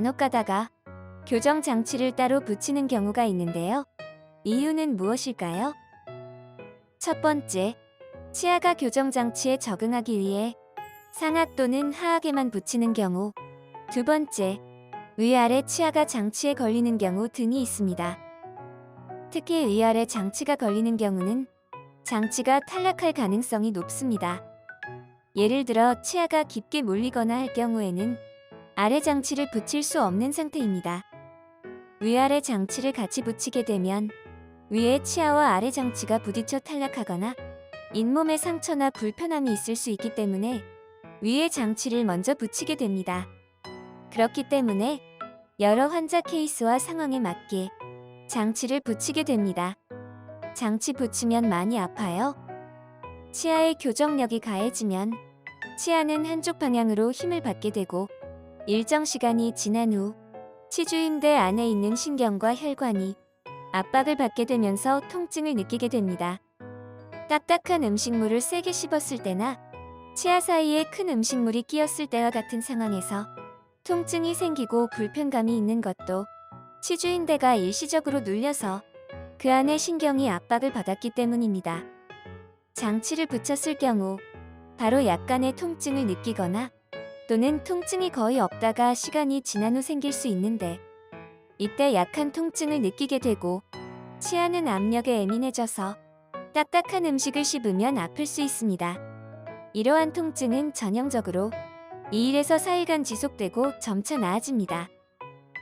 간혹 가다가 교정 장치를 따로 붙이는 경우가 있는데요. 이유는 무엇일까요? 첫 번째, 치아가 교정 장치에 적응하기 위해 상악 또는 하악에만 붙이는 경우. 두 번째, 위아래 치아가 장치에 걸리는 경우 등이 있습니다. 특히 위아래 장치가 걸리는 경우는 장치가 탈락할 가능성이 높습니다. 예를 들어 치아가 깊게 몰리거나 할 경우에는 아래 장치를 붙일 수 없는 상태입니다. 위아래 장치를 같이 붙이게 되면 위에 치아와 아래 장치가 부딪혀 탈락하거나 잇몸에 상처나 불편함이 있을 수 있기 때문에 위에 장치를 먼저 붙이게 됩니다. 그렇기 때문에 여러 환자 케이스와 상황에 맞게 장치를 붙이게 됩니다. 장치 붙이면 많이 아파요. 치아의 교정력이 가해지면 치아는 한쪽 방향으로 힘을 받게 되고 일정 시간이 지난 후 치주임대 안에 있는 신경과 혈관이 압박을 받게 되면서 통증을 느끼게 됩니다. 딱딱한 음식물을 세게 씹었을 때나 치아 사이에 큰 음식물이 끼었을 때와 같은 상황에서 통증이 생기고 불편감이 있는 것도 치주인대가 일시적으로 눌려서 그 안에 신경이 압박을 받았기 때문입니다. 장치를 붙였을 경우 바로 약간의 통증을 느끼거나 또는 통증이 거의 없다가 시간이 지난 후 생길 수 있는데 이때 약한 통증을 느끼게 되고 치아는 압력에 예민해져서 딱딱한 음식을 씹으면 아플 수 있습니다. 이러한 통증은 전형적으로 2일에서 4일간 지속되고 점차 나아집니다.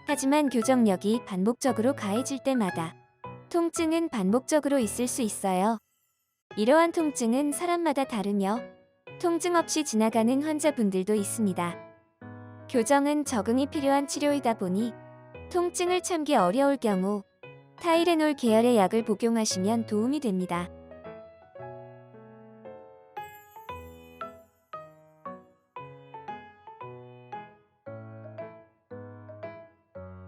하지만 교정력이 반복적으로 가해질 때마다 통증은 반복적으로 있을 수 있어요. 이러한 통증은 사람마다 다르며 통증 없이 지나가는 환자분들도 있습니다. 교정은 적응이 필요한 치료이다 보니 통증을 참기 어려울 경우 타이레놀 계열의 약을 복용하시면 도움이 됩니다.